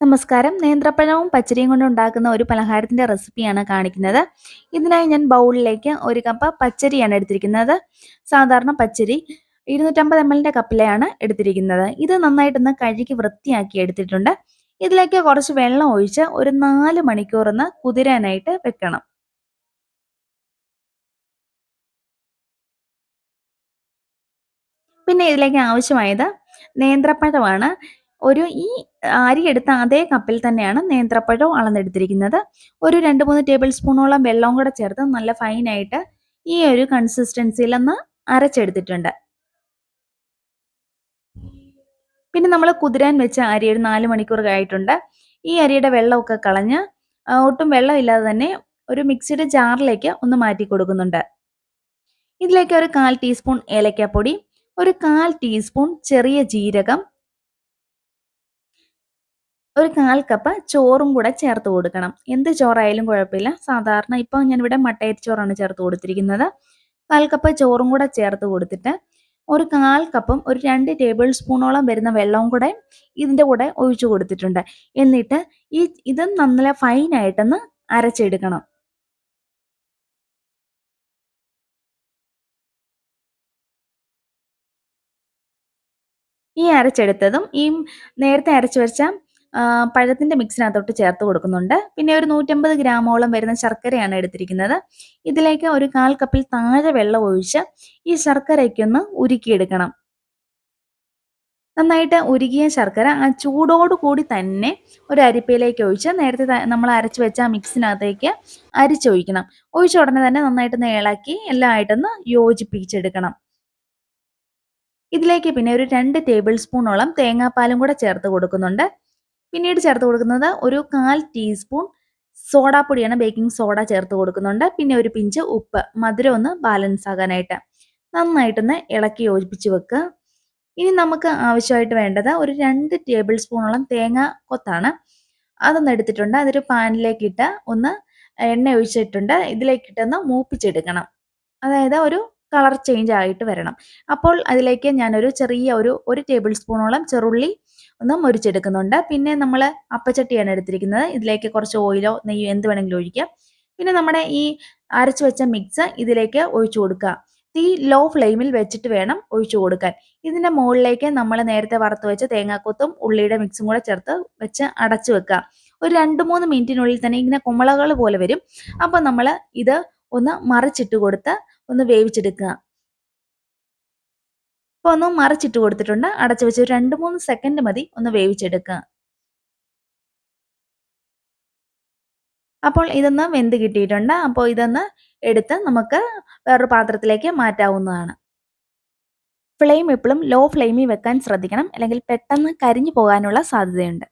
നമസ്കാരം. നേന്ത്രപ്പഴവും പച്ചരിയും കൊണ്ട് ഉണ്ടാക്കുന്ന ഒരു പലഹാരത്തിന്റെ റെസിപ്പിയാണ് കാണിക്കുന്നത്. ഇതിനായി ഞാൻ ബൗളിലേക്ക് ഒരു കപ്പ് പച്ചരിയാണ് എടുത്തിരിക്കുന്നത്. സാധാരണ പച്ചരി ഇരുന്നൂറ്റമ്പത് എം എല്ലിന്റെ കപ്പിലെയാണ് എടുത്തിരിക്കുന്നത്. ഇത് നന്നായിട്ടൊന്ന് കഴുകി വൃത്തിയാക്കി എടുത്തിട്ടുണ്ട്. ഇതിലേക്ക് കുറച്ച് വെള്ളം ഒഴിച്ച് ഒരു നാല് മണിക്കൂറൊന്ന് കുതിരാനായിട്ട് വെക്കണം. പിന്നെ ഇതിലേക്ക് ആവശ്യമായത് നേന്ത്രപ്പഴമാണ്. ഒരു ഈ അരി എടുത്ത അതേ കപ്പിൽ തന്നെയാണ് നേന്ത്രപ്പഴവും അളന്നെടുത്തിരിക്കുന്നത്. ഒരു രണ്ട് മൂന്ന് ടേബിൾ സ്പൂണോളം വെള്ളവും കൂടെ ചേർത്ത് നല്ല ഫൈനായിട്ട് ഈ ഒരു കൺസിസ്റ്റൻസിയിൽ ഒന്ന് അരച്ചെടുത്തിട്ടുണ്ട്. പിന്നെ നമ്മൾ കുതിരാൻ വെച്ച അരി ഒരു നാല് മണിക്കൂർ ആയിട്ടുണ്ട്. ഈ അരിയുടെ വെള്ളമൊക്കെ കളഞ്ഞ് ഒട്ടും വെള്ളമില്ലാതെ തന്നെ ഒരു മിക്സിയുടെ ജാറിലേക്ക് ഒന്ന് മാറ്റി കൊടുക്കുന്നുണ്ട്. ഇതിലേക്ക് ഒരു കാൽ ടീസ്പൂൺ ഏലക്കാപ്പൊടി ഒരു കാൽ ടീസ്പൂൺ ചെറിയ ജീരകം ഒരു കാൽ കപ്പ് ചോറും കൂടെ ചേർത്ത് കൊടുക്കണം. എന്ത് ചോറായാലും കുഴപ്പമില്ല. സാധാരണ ഇപ്പോൾ ഞാനിവിടെ മട്ടയറ്റ് ചോറാണ് ചേർത്ത് കൊടുത്തിരിക്കുന്നത്. കാൽ കപ്പ് ചോറും കൂടെ ചേർത്ത് കൊടുത്തിട്ട് ഒരു കാൽ കപ്പും ഒരു രണ്ട് ടേബിൾ സ്പൂണോളം വരുന്ന വെള്ളവും കൂടെ ഇതിന്റെ കൂടെ ഒഴിച്ചു കൊടുത്തിട്ടുണ്ട്. എന്നിട്ട് ഈ ഇത് നല്ല ഫൈനായിട്ടൊന്ന് അരച്ചെടുക്കണം. ഈ അരച്ചെടുത്തതും ഈ നേരത്തെ അരച്ചു വെച്ച പഴത്തിന്റെ മിക്സിനകത്തോട്ട് ചേർത്ത് കൊടുക്കുന്നുണ്ട്. പിന്നെ ഒരു നൂറ്റമ്പത് ഗ്രാമോളം വരുന്ന ശർക്കരയാണ് എടുത്തിരിക്കുന്നത്. ഇതിലേക്ക് ഒരു കാൽ കപ്പിൽ താഴെ വെള്ളം ഒഴിച്ച് ഈ ശർക്കരയ്ക്കൊന്ന് ഉരുക്കിയെടുക്കണം. നന്നായിട്ട് ഉരുകിയ ശർക്കര ആ ചൂടോട് കൂടി തന്നെ ഒരു അരിപ്പയിലേക്ക് ഒഴിച്ച് നേരത്തെ നമ്മൾ അരച്ചു വെച്ച ആ മിക്സിനകത്തേക്ക് അരിച്ചൊഴിക്കണം. ഒഴിച്ച ഉടനെ തന്നെ നന്നായിട്ടൊന്ന് ഇളക്കി എല്ലാമായിട്ടൊന്ന് യോജിപ്പിച്ചെടുക്കണം. ഇതിലേക്ക് പിന്നെ ഒരു രണ്ട് ടേബിൾ സ്പൂണോളം തേങ്ങാപ്പാലും കൂടെ ചേർത്ത് കൊടുക്കുന്നുണ്ട്. പിന്നീട് ചേർത്ത് കൊടുക്കുന്നത് ഒരു കാൽ ടീസ്പൂൺ സോഡാപ്പൊടിയാണ്. ബേക്കിംഗ് സോഡ ചേർത്ത് കൊടുക്കുന്നുണ്ട്. പിന്നെ ഒരു പിഞ്ച് ഉപ്പ്. മധുരം ഒന്ന് ബാലൻസ് ആകാനായിട്ട്. നന്നായിട്ടൊന്ന് ഇളക്കി യോജിപ്പിച്ച് വെക്കുക. ഇനി നമുക്ക് ആവശ്യമായിട്ട് വേണ്ടത് ഒരു രണ്ട് ടേബിൾ സ്പൂണോളം തേങ്ങ കൊത്താണ്. അതൊന്ന് എടുത്തിട്ടുണ്ട്. അതൊരു പാനിലേക്ക് ഇട്ട് ഒന്ന് എണ്ണ ഒഴിച്ചിട്ടുണ്ട്. ഇതിലേക്കിട്ടൊന്ന് മൂപ്പിച്ചെടുക്കണം. അതായത് ഒരു കളർ ചേഞ്ച് ആയിട്ട് വരണം. അപ്പോൾ അതിലേക്ക് ഞാനൊരു ചെറിയ ഒരു ഒരു ടേബിൾ സ്പൂണോളം ചെറുള്ളി ഒന്ന് മുരിച്ചെടുക്കുന്നുണ്ട്. പിന്നെ നമ്മൾ അപ്പച്ചട്ടിയാണ് എടുത്തിരിക്കുന്നത്. ഇതിലേക്ക് കുറച്ച് ഓയിലോ നെയ്യോ എന്ത് വേണമെങ്കിലും ഒഴിക്കാം. പിന്നെ നമ്മുടെ ഈ അരച്ചു വെച്ച മിക്സ് ഇതിലേക്ക് ഒഴിച്ചു കൊടുക്കുക. തീ ലോ ഫ്ലെയിമിൽ വെച്ചിട്ട് വേണം ഒഴിച്ചു കൊടുക്കാൻ. ഇതിന്റെ മുകളിലേക്ക് നമ്മൾ നേരത്തെ വറുത്ത് വെച്ച തേങ്ങാക്കൊത്തും ഉള്ളിയുടെ മിക്സും കൂടെ ചേർത്ത് വെച്ച് അടച്ചു വെക്കുക. ഒരു രണ്ട് മൂന്ന് മിനിറ്റിനുള്ളിൽ തന്നെ ഇങ്ങനെ കുമ്പളകൾ പോലെ വരും. അപ്പോൾ നമ്മൾ ഇത് ഒന്ന് മറിച്ചിട്ട് കൊടുത്ത് ഒന്ന് വേവിച്ചെടുക്കുക. അപ്പോൾ ഒന്ന് മറിച്ചിട്ട് കൊടുത്തിട്ടുണ്ട്. അടച്ചു വെച്ച് രണ്ട് മൂന്ന് സെക്കൻഡ് മതി ഒന്ന് വേവിച്ചെടുക്കുക. അപ്പോൾ ഇതൊന്ന് വെന്ത് കിട്ടിയിട്ടുണ്ട്. അപ്പോൾ ഇതൊന്ന് എടുത്ത് നമുക്ക് വേറൊരു പാത്രത്തിലേക്ക് മാറ്റാവുന്നതാണ്. ഫ്ലെയിം എപ്പോഴും ലോ ഫ്ലെയിമിൽ വെക്കാൻ ശ്രദ്ധിക്കണം. അല്ലെങ്കിൽ പെട്ടെന്ന് കരിഞ്ഞു പോകാനുള്ള സാധ്യതയുണ്ട്.